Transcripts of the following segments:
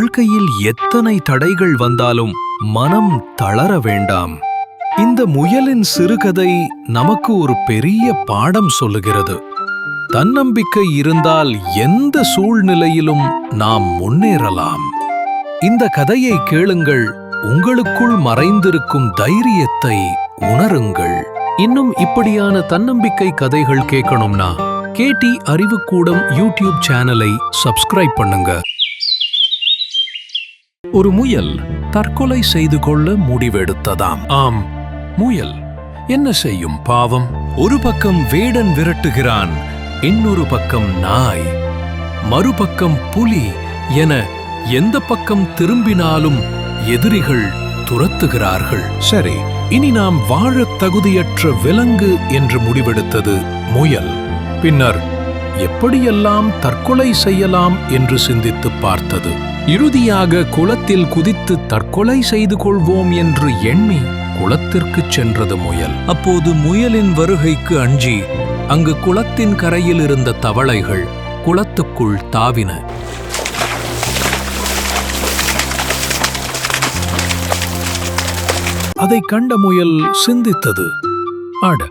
வாழ்க்கையில் எத்தனை தடைகள் வந்தாலும் மனம் தளர வேண்டாம். இந்த முயலின் சிறுகதை நமக்கு ஒரு பெரிய பாடம் சொல்லுகிறது. தன்னம்பிக்கை இருந்தால் எந்த சூழ்நிலையிலும் நாம் முன்னேறலாம். இந்த கதையை கேளுங்கள் உங்களுக்குள் மறைந்திருக்கும் தைரியத்தை உணருங்கள். இன்னும் இப்படியான தன்னம்பிக்கை கதைகள் கேட்கணும்னா கேடி அறிவுக்கூடம் யூடியூப் சேனலை சப்ஸ்கிரைப் பண்ணுங்க. ஒரு முயல் தற்கொலை செய்து கொள்ள முடிவெடுத்ததாம். ஆம் முயல் என்ன செய்யும் பாவம்? ஒரு பக்கம் வேடன் விரட்டுகிறான் இன்னொரு பக்கம் நாய். மறுபக்கம் புலி என எந்த பக்கம் திரும்பினாலும் எதிரிகள் துரத்துகிறார்கள். சரி இனி நாம் வாழத் தகுதியற்ற விலங்கு என்று முடிவெடுத்தது முயல். பின்னர் எப்படியெல்லாம் தற்கொலை செய்யலாம் என்று சிந்தித்துப் பார்த்தது. இறுதியாக குளத்தில் குதித்து தற்கொலை செய்து கொள்வோம் என்று எண்ணி குளத்திற்கு சென்றது முயல். அப்போது முயலின் வருகைக்கு அஞ்சி அங்கு குளத்தின் கரையில் இருந்த தவளைகள் குளத்துக்குள் தாவின. அதைக் கண்ட முயல் சிந்தித்தது. ஆட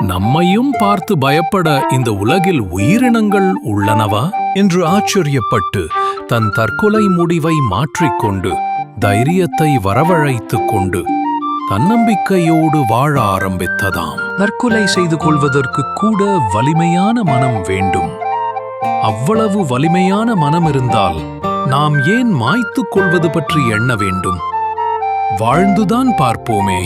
நம்மையும் பார்த்து பயப்பட இந்த உலகில் உயிரினங்கள் உள்ளனவா? என்று ஆச்சரியப்பட்டு தன் தற்கொலை முடிவை மாற்றிக்கொண்டு தைரியத்தை வரவழைத்துக் கொண்டு தன்னம்பிக்கையோடு வாழ ஆரம்பித்ததாம். தற்கொலை செய்து கொள்வதற்கு கூட வலிமையான மனம் வேண்டும். அவ்வளவு வலிமையான மனம் இருந்தால் நாம் ஏன் மாய்த்துக் கொள்வது பற்றி எண்ண வேண்டும்? வாழ்ந்துதான் பார்ப்போமே.